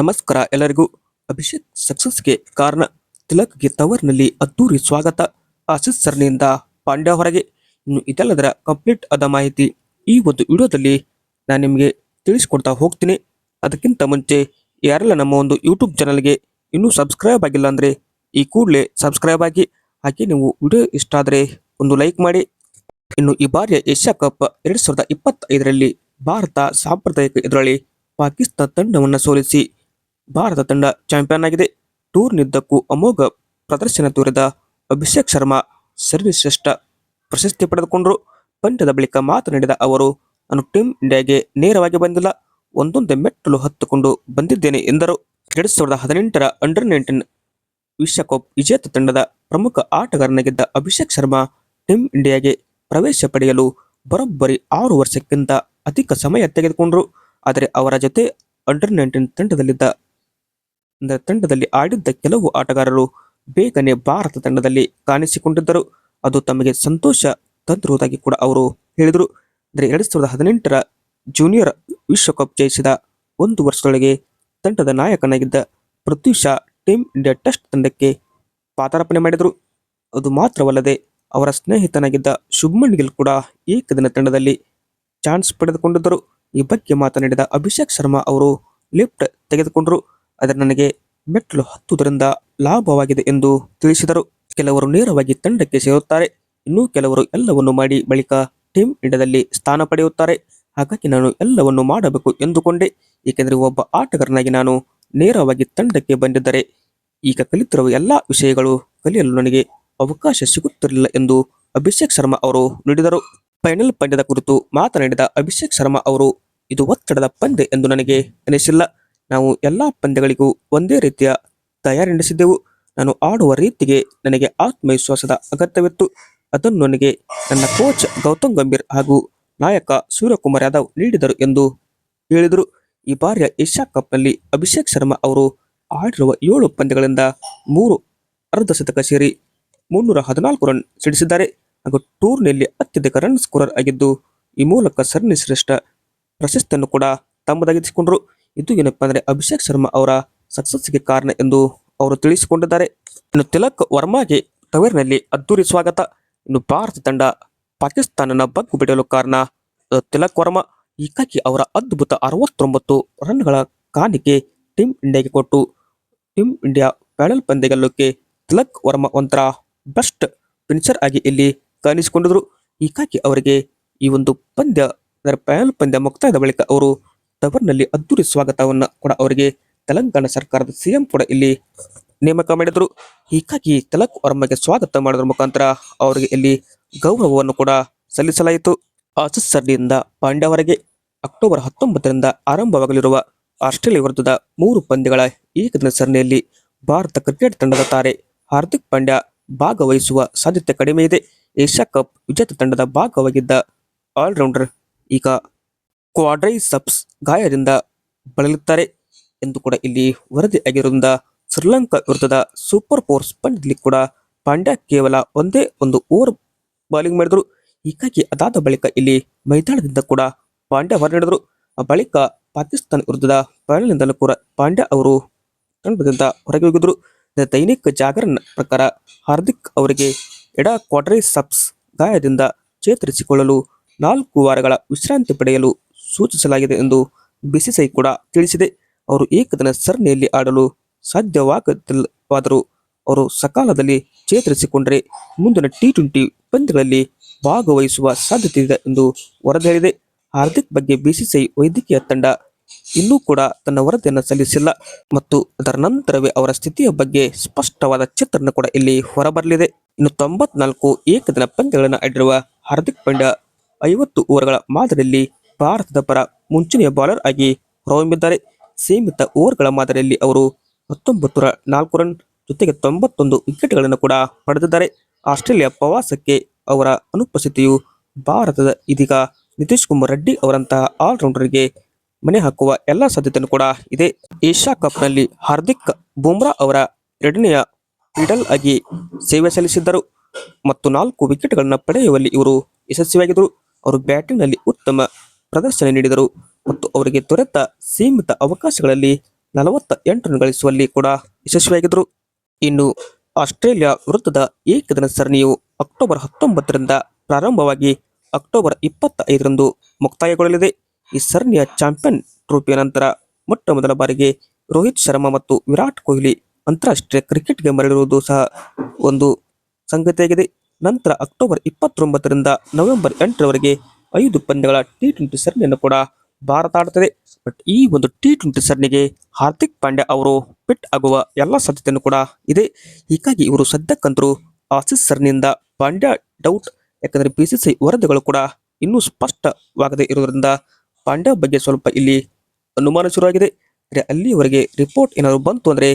ನಮಸ್ಕಾರ ಎಲ್ಲರಿಗೂ. ಅಭಿಷೇಕ್ ಸಕ್ಸಸ್ಗೆ ಕಾರಣ ತಿಲಕ್ಗೆ ತವರ್ನಲ್ಲಿ ಅದ್ದೂರಿ ಸ್ವಾಗತ. ಆಶಿಸ್ ಸರಣಿಯಿಂದ ಪಾಂಡ್ಯ ಹೊರಗೆ. ಇನ್ನು ಇದೆಲ್ಲದರ ಕಂಪ್ಲೀಟ್ ಆದ ಮಾಹಿತಿ ಈ ಒಂದು ವಿಡಿಯೋದಲ್ಲಿ ನಾನು ನಿಮಗೆ ತಿಳಿಸ್ಕೊಡ್ತಾ ಹೋಗ್ತೀನಿ. ಅದಕ್ಕಿಂತ ಮುಂಚೆ ಯಾರೆಲ್ಲ ನಮ್ಮ ಒಂದು ಯೂಟ್ಯೂಬ್ ಚಾನಲ್ಗೆ ಇನ್ನೂ ಸಬ್ಸ್ಕ್ರೈಬ್ ಆಗಿಲ್ಲ ಅಂದರೆ ಈ ಕೂಡಲೇ ಸಬ್ಸ್ಕ್ರೈಬ್ ಆಗಿ. ಹಾಗೆ ನೀವು ವಿಡಿಯೋ ಇಷ್ಟ ಆದರೆ ಒಂದು ಲೈಕ್ ಮಾಡಿ. ಇನ್ನು ಈ ಬಾರಿಯ ಏಷ್ಯಾ ಕಪ್ ಎರಡು ಸಾವಿರದ ಭಾರತ ಸಾಂಪ್ರದಾಯಿಕ ಎದುರಾಳಿ ಪಾಕಿಸ್ತಾನ ತಂಡವನ್ನು ಸೋಲಿಸಿ. ಭಾರತ ತಂಡ ಚಾಂಪಿಯನ್ ಆಗಿದೆ. ಟೂರ್ನಿದ್ದಕ್ಕೂ ಅಮೋಘ ಪ್ರದರ್ಶನ ತೋರಿದ ಅಭಿಷೇಕ್ ಶರ್ಮಾ ಸರ್ವಶ್ರೇಷ್ಠ ಪ್ರಶಸ್ತಿ ಪಡೆದುಕೊಂಡರು. ಪಂದ್ಯದ ಬಳಿಕ ಮಾತನಾಡಿದ ಅವರು, ನಾನು ಟೀಮ್ ಇಂಡಿಯಾಗೆ ನೇರವಾಗಿ ಬಂದಿಲ್ಲ. ಒಂದೊಂದೇ ಮೆಟ್ಟಲು ಹತ್ತುಕೊಂಡು ಬಂದಿದ್ದೇನೆ ಎಂದರು. ಎರಡ್ ಸಾವಿರದ ಹದಿನೆಂಟರ ಅಂಡರ್ ನೈನ್ಟೀನ್ ವಿಶ್ವಕಪ್ ವಿಜೇತ ತಂಡದ ಪ್ರಮುಖ ಆಟಗಾರನಾಗಿದ್ದ ಅಭಿಷೇಕ್ ಶರ್ಮಾ ಟೀಮ್ ಇಂಡಿಯಾಗೆ ಪ್ರವೇಶ ಪಡೆಯಲು ಬರೋಬ್ಬರಿ ಆರು ವರ್ಷಕ್ಕಿಂತ ಅಧಿಕ ಸಮಯ ತೆಗೆದುಕೊಂಡರು. ಆದರೆ ಅವರ ಜೊತೆ ಅಂಡರ್ ನೈನ್ಟೀನ್ ತಂಡದಲ್ಲಿದ್ದ ತಂಡದಲ್ಲಿ ಆಡಿದ್ದ ಕೆಲವು ಆಟಗಾರರು ಬೇಗನೆ ಭಾರತ ತಂಡದಲ್ಲಿ ಕಾಣಿಸಿಕೊಂಡಿದ್ದರು. ಅದು ತಮಗೆ ಸಂತೋಷ ತಂದಿರುವುದಾಗಿ ಕೂಡ ಅವರು ಹೇಳಿದರು. ಅಂದರೆ ಎರಡು ಸಾವಿರದ ಹದಿನೆಂಟರ ಜೂನಿಯರ್ ವಿಶ್ವಕಪ್ ಜಯಿಸಿದ ಒಂದು ವರ್ಷದೊಳಗೆ ತಂಡದ ನಾಯಕನಾಗಿದ್ದ Prithvi Shaw team India test ತಂಡಕ್ಕೆ ಪಾದಾರ್ಪಣೆ ಮಾಡಿದರು. ಅದು ಮಾತ್ರವಲ್ಲದೆ ಅವರ ಸ್ನೇಹಿತನಾಗಿದ್ದ ಶುಭ್ಮನ್ ಗಿಲ್ ಕೂಡ ಏಕದಿನ ತಂಡದಲ್ಲಿ ಚಾನ್ಸ್ ಪಡೆದುಕೊಂಡಿದ್ದರು. ಈ ಬಗ್ಗೆ ಮಾತನಾಡಿದ ಅಭಿಷೇಕ್ ಶರ್ಮಾ ಅವರು ಲಿಫ್ಟ್ ತೆಗೆದುಕೊಂಡರು. ಅದರ ನನಗೆ ಮೆಟ್ಟಲು ಹತ್ತುವುದರಿಂದ ಲಾಭವಾಗಿದೆ ಎಂದು ತಿಳಿಸಿದರು. ಕೆಲವರು ನೇರವಾಗಿ ತಂಡಕ್ಕೆ ಸೇರುತ್ತಾರೆ. ಇನ್ನೂ ಕೆಲವರು ಎಲ್ಲವನ್ನು ಮಾಡಿ ಬಳಿಕ ಟೀಮ್ ಇಂಡಿಯಾದಲ್ಲಿ ಸ್ಥಾನ ಪಡೆಯುತ್ತಾರೆ. ಹಾಗಾಗಿ ನಾನು ಎಲ್ಲವನ್ನು ಮಾಡಬೇಕು ಎಂದುಕೊಂಡೆ. ಏಕೆಂದರೆ ಒಬ್ಬ ಆಟಗಾರನಾಗಿ ನಾನು ನೇರವಾಗಿ ತಂಡಕ್ಕೆ ಬಂದಿದ್ದರೆ ಈಗ ಕಲಿತಿರುವ ಎಲ್ಲ ವಿಷಯಗಳು ಕಲಿಯಲು ನನಗೆ ಅವಕಾಶ ಸಿಗುತ್ತಿರಲಿಲ್ಲ ಎಂದು ಅಭಿಷೇಕ್ ಶರ್ಮಾ ಅವರು ನುಡಿದರು. ಫೈನಲ್ ಪಂದ್ಯದ ಕುರಿತು ಮಾತನಾಡಿದ ಅಭಿಷೇಕ್ ಶರ್ಮಾ ಅವರು, ಇದು ಒತ್ತಡದ ಪಂದ್ಯ ಎಂದು ನನಗೆ ಅನಿಸಿಲ್ಲ. ನಾವು ಎಲ್ಲ ಪಂದ್ಯಗಳಿಗೂ ಒಂದೇ ರೀತಿಯ ತಯಾರಿ ನಡೆಸಿದ್ದೆವು ನಾನು ಆಡುವ ರೀತಿಗೆ ನನಗೆ ಆತ್ಮವಿಶ್ವಾಸದ ಅಗತ್ಯವಿತ್ತು. ಅದನ್ನು ನನಗೆ ನನ್ನ ಕೋಚ್ ಗೌತಮ್ ಗಂಭೀರ್ ಹಾಗೂ ನಾಯಕ ಸೂರ್ಯಕುಮಾರ್ ಯಾದವ್ ನೀಡಿದರು ಎಂದು ಹೇಳಿದರು. ಈ ಬಾರಿಯ ಏಷ್ಯಾ ಕಪ್ನಲ್ಲಿ ಅಭಿಷೇಕ್ ಶರ್ಮಾ ಅವರು ಆಡಿರುವ ಏಳು ಪಂದ್ಯಗಳಿಂದ ಮೂರು ಅರ್ಧ ಶತಕ ಸೇರಿ ಮುನ್ನೂರ ಹದಿನಾಲ್ಕು ರನ್ ಸಿಡಿಸಿದ್ದಾರೆ ಹಾಗೂ ಟೂರ್ನಿಯಲ್ಲಿ ಅತ್ಯಧಿಕ ರನ್ ಸ್ಕೋರರ್ ಆಗಿದ್ದು, ಈ ಮೂಲಕ ಸರಣಿ ಶ್ರೇಷ್ಠ ಪ್ರಶಸ್ತಿಯನ್ನು ಕೂಡ ತಮ್ಮದಾಗಿಸಿಕೊಂಡರು ಇದು ಏನಪ್ಪಾ ಅಂದ್ರೆ ಅಭಿಷೇಕ್ ಶರ್ಮಾ ಅವರ ಸಕ್ಸಸ್ಗೆ ಕಾರಣ ಎಂದು ಅವರು ತಿಳಿಸಿಕೊಂಡಿದ್ದಾರೆ. ಇನ್ನು ತಿಲಕ್ ವರ್ಮಾಗೆ ತವರಿನಲ್ಲಿ ಅದ್ದೂರಿ ಸ್ವಾಗತ. ಇನ್ನು ಭಾರತ ತಂಡ ಪಾಕಿಸ್ತಾನನ ಬಗ್ಗು ಬಿಡಲು ಕಾರಣ ತಿಲಕ್ ವರ್ಮಾ. ಹೀಗಾಗಿ ಅವರ ಅದ್ಭುತ ಅರವತ್ತೊಂಬತ್ತು ರನ್ಗಳ ಕಾಣಿಕೆ ಟೀಮ್ ಇಂಡಿಯಾಗೆ ಕೊಟ್ಟು ಟೀಮ್ ಇಂಡಿಯಾ ಪ್ಯಾನಲ್ ಪಂದ್ಯಗಳಕ್ಕೆ ತಿಲಕ್ ವರ್ಮಾ ಒಂಥರ ಬೆಸ್ಟ್ ಫಿನಿಷರ್ ಆಗಿ ಇಲ್ಲಿ ಕಾಣಿಸಿಕೊಂಡಿದ್ರು. ಹೀಗಾಗಿ ಅವರಿಗೆ ಈ ಒಂದು ಪಂದ್ಯ, ಅದರ ಪ್ಯಾನಲ್ ಪಂದ್ಯ ಮುಕ್ತಾಯದ ಬಳಿಕ ಅವರು ತವರ್ನಲ್ಲಿ ಅದ್ದೂರಿ ಸ್ವಾಗತವನ್ನು ಕೂಡ ಅವರಿಗೆ ತೆಲಂಗಾಣ ಸರ್ಕಾರದ ಸಿಎಂ ಕೂಡ ಇಲ್ಲಿ ನೇಮಕ ಮಾಡಿದರು. ಹೀಗಾಗಿ ತಲಕ್ ವರ್ಮಗೆ ಸ್ವಾಗತ ಮಾಡೋದ್ರ ಮುಖಾಂತರ ಅವರಿಗೆ ಇಲ್ಲಿ ಗೌರವವನ್ನು ಕೂಡ ಸಲ್ಲಿಸಲಾಯಿತು. ಆಸಿಸ್ ಸರಣಿಯಿಂದ ಪಾಂಡ್ಯ ಹೊರಗೆ ಅಕ್ಟೋಬರ್ ಹತ್ತೊಂಬತ್ತರಿಂದ ಆರಂಭವಾಗಲಿರುವ ಆಸ್ಟ್ರೇಲಿಯಾ ವಿರುದ್ಧದ ಮೂರು ಪಂದ್ಯಗಳ ಏಕದಿನ ಸರಣಿಯಲ್ಲಿ ಭಾರತ ಕ್ರಿಕೆಟ್ ತಂಡದ ತಾರೆ ಹಾರ್ದಿಕ್ ಪಾಂಡ್ಯ ಭಾಗವಹಿಸುವ ಸಾಧ್ಯತೆ ಕಡಿಮೆ ಇದೆ. ಏಷ್ಯಾ ಕಪ್ ವಿಜೇತ ತಂಡದ ಭಾಗವಾಗಿದ್ದ ಆಲ್ರೌಂಡರ್ ಈಗ ಕ್ವಾಡ್ರೈಸಪ್ಸ್ ಗಾಯದಿಂದ ಬಳಲುತ್ತಾರೆ ಎಂದು ಕೂಡ ಇಲ್ಲಿ ವರದಿ ಆಗಿರುವುದರಿಂದ ಶ್ರೀಲಂಕಾ ವಿರುದ್ಧದ ಸೂಪರ್ ಫೋರ್ಸ್ ಪಂದ್ಯದಲ್ಲಿ ಕೂಡ ಪಾಂಡ್ಯ ಕೇವಲ ಒಂದೇ ಒಂದು ಓವರ್ ಬೌಲಿಂಗ್ ಮಾಡಿದರು. ಹೀಗಾಗಿ ಅದಾದ ಬಳಿಕ ಇಲ್ಲಿ ಮೈದಾನದಿಂದ ಕೂಡ ಪಾಂಡ್ಯ ಹೊರನಡೆದರು ಆ ಬಳಿಕ ಪಾಕಿಸ್ತಾನ ವಿರುದ್ಧದ ಫೈನಲ್ನಿಂದಲೂ ಕೂಡ ಪಾಂಡ್ಯ ಅವರು ತಂಡದಿಂದ ಹೊರಗೆ ಹೋಗಿದ್ರು. ದೈನಿಕ ಜಾಗರಣ ಪ್ರಕಾರ ಹಾರ್ದಿಕ್ ಅವರಿಗೆ ಎಡ ಕ್ವಾಡ್ರೈಸಪ್ಸ್ ಗಾಯದಿಂದ ಚೇತರಿಸಿಕೊಳ್ಳಲು ನಾಲ್ಕು ವಾರಗಳ ವಿಶ್ರಾಂತಿ ಪಡೆಯಲು ಸೂಚಿಸಲಾಗಿದೆ ಎಂದು ಬಿಸಿಸಿಐ ಕೂಡ ತಿಳಿಸಿದೆ. ಅವರು ಏಕದಿನ ಸರಣಿಯಲ್ಲಿ ಆಡಲು ಸಾಧ್ಯವಾಗದಿಲ್ಲವಾದರೂ ಅವರು ಸಕಾಲದಲ್ಲಿ ಚೇತರಿಸಿಕೊಂಡರೆ ಮುಂದಿನ ಟಿ ಟ್ವೆಂಟಿ ಪಂದ್ಯಗಳಲ್ಲಿ ಭಾಗವಹಿಸುವ ಸಾಧ್ಯತೆ ಇದೆ ಎಂದು ವರದಿ ಹೇಳಿದೆ ಹಾರ್ದಿಕ್ ಬಗ್ಗೆ ಬಿಸಿಸಿಐ ವೈದ್ಯಕೀಯ ತಂಡ ಇನ್ನೂ ಕೂಡ ತನ್ನ ವರದಿಯನ್ನು ಸಲ್ಲಿಸಿಲ್ಲ ಮತ್ತು ಅದರ ನಂತರವೇ ಅವರ ಸ್ಥಿತಿಯ ಬಗ್ಗೆ ಸ್ಪಷ್ಟವಾದ ಚಿತ್ರಣ ಕೂಡ ಇಲ್ಲಿ ಹೊರಬರಲಿದೆ. ಇನ್ನು ತೊಂಬತ್ನಾಲ್ಕು ಏಕದಿನ ಪಂದ್ಯಗಳನ್ನು ಆಡಿರುವ ಹಾರ್ದಿಕ್ ಪಾಂಡ್ಯ ಐವತ್ತು ಓವರ್ಗಳ ಮಾದರಿಯಲ್ಲಿ ಭಾರತದ ಪರ ಮುಂಚೂಣಿಯ ಬೌಲರ್ ಆಗಿ ಹೊರಹೊಮ್ಮಿದ್ದಾರೆ ಸೀಮಿತ ಓವರ್ಗಳ ಮಾದರಿಯಲ್ಲಿ ಅವರು ಹತ್ತೊಂಬತ್ತು ರ ನಾಲ್ಕು ರನ್ ಜೊತೆಗೆ ತೊಂಬತ್ತೊಂದು ವಿಕೆಟ್ಗಳನ್ನು ಕೂಡ ಪಡೆದಿದ್ದಾರೆ. ಆಸ್ಟ್ರೇಲಿಯಾ ಪ್ರವಾಸಕ್ಕೆ ಅವರ ಅನುಪಸ್ಥಿತಿಯು ಭಾರತದ ಇದೀಗ ನಿತೀಶ್ ಕುಮಾರ್ ರೆಡ್ಡಿ ಅವರಂತಹ ಆಲ್ರೌಂಡರ್ಗೆ ಮನೆ ಹಾಕುವ ಎಲ್ಲ ಸಾಧ್ಯತೆಯೂ ಕೂಡ ಇದೆ. ಏಷ್ಯಾ ಕಪ್ನಲ್ಲಿ ಹಾರ್ದಿಕ್ ಬುಮ್ರಾ ಅವರ ಎರಡನೆಯ ಮಿಡಲ್ ಆಗಿ ಸೇವೆ ಸಲ್ಲಿಸಿದ್ದರು. ಮತ್ತು ನಾಲ್ಕು ವಿಕೆಟ್ಗಳನ್ನು ಪಡೆಯುವಲ್ಲಿ ಇವರು ಯಶಸ್ವಿಯಾಗಿದ್ದರು. ಅವರು ಬ್ಯಾಟಿಂಗ್ನಲ್ಲಿ ಉತ್ತಮ ಪ್ರದರ್ಶನ ನೀಡಿದರು ಮತ್ತು ಅವರಿಗೆ ದೊರೆತ ಸೀಮಿತ ಅವಕಾಶಗಳಲ್ಲಿ ನಲವತ್ತ ಎಂಟು ಗಳಿಸುವಲ್ಲಿ ಕೂಡ ಯಶಸ್ವಿಯಾಗಿದ್ದರು. ಇನ್ನು ಆಸ್ಟ್ರೇಲಿಯಾ ವಿರುದ್ಧದ ಏಕದಿನ ಸರಣಿಯು ಅಕ್ಟೋಬರ್ ಹತ್ತೊಂಬತ್ತರಿಂದ ಪ್ರಾರಂಭವಾಗಿ ಅಕ್ಟೋಬರ್ ಇಪ್ಪತ್ತ ಐದರಂದು ಮುಕ್ತಾಯಗೊಳ್ಳಲಿದೆ. ಈ ಸರಣಿಯ ಚಾಂಪಿಯನ್ ಟ್ರೋಫಿಯ ನಂತರ ಮೊಟ್ಟ ಮೊದಲ ಬಾರಿಗೆ ರೋಹಿತ್ ಶರ್ಮಾ ಮತ್ತು ವಿರಾಟ್ ಕೊಹ್ಲಿ ಅಂತಾರಾಷ್ಟ್ರೀಯ ಕ್ರಿಕೆಟ್ಗೆ ಮರಳಿರುವುದು ಸಹ ಒಂದು ಸಂಗತಿಯಾಗಿದೆ. ನಂತರ ಅಕ್ಟೋಬರ್ ಇಪ್ಪತ್ತೊಂಬತ್ತರಿಂದ ನವೆಂಬರ್ ಎಂಟರವರೆಗೆ ಐದು ಪಂದ್ಯಗಳ ಟಿ ಟ್ವೆಂಟಿ ಸರಣಿಯನ್ನು ಕೂಡ ಭಾರತ ಆಡುತ್ತದೆ. ಬಟ್ ಈ ಒಂದು ಟಿ ಟ್ವೆಂಟಿ ಸರಣಿಗೆ ಹಾರ್ದಿಕ್ ಪಾಂಡ್ಯ ಅವರು ಫಿಟ್ ಆಗುವ ಎಲ್ಲ ಸಾಧ್ಯತೆಯನ್ನು ಕೂಡ ಇದೆ. ಹೀಗಾಗಿ ಇವರು ಸದ್ಯಕ್ಕಂತರೂ ಆಸೀಸ್ ಸರಣಿಯಿಂದ ಪಾಂಡ್ಯ ಡೌಟ್ ಯಾಕಂದರೆ ಬಿ ಸಿ ಸಿ ವರದಿಗಳು ಕೂಡ ಇನ್ನೂ ಸ್ಪಷ್ಟವಾಗದೇ ಇರುವುದರಿಂದ ಪಾಂಡ್ಯ ಬಗ್ಗೆ ಸ್ವಲ್ಪ ಇಲ್ಲಿ ಅನುಮಾನ ಶುರುವಾಗಿದೆ. ಅಂದರೆ ಅಲ್ಲಿಯವರೆಗೆ ರಿಪೋರ್ಟ್ ಏನಾದರೂ ಬಂತು ಅಂದರೆ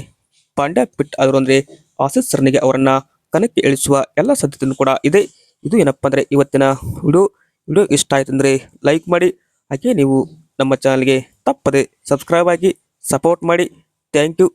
ಪಾಂಡ್ಯ ಫಿಟ್ ಆದರು ಅಂದರೆ ಆಸೀಸ್ ಸರಣಿಗೆ ಅವರನ್ನು ಕಣಕ್ಕೆ ಇಳಿಸುವ ಎಲ್ಲ ಸಾಧ್ಯತೆಯನ್ನು ಕೂಡ ಇದೆ. ಇದು ಏನಪ್ಪ ಅಂದರೆ ಇವತ್ತಿನ ವಿಡಿಯೋ ವಿಡಿಯೋ ಇಷ್ಟ ಆಯ್ತು ಅಂದರೆ ಲೈಕ್ ಮಾಡಿ, ಹಾಗೆ ನೀವು ನಮ್ಮ ಚಾನಲ್ಗೆ ತಪ್ಪದೆ ಸಬ್ಸ್ಕ್ರೈಬ್ ಆಗಿ ಸಪೋರ್ಟ್ ಮಾಡಿ. Thank you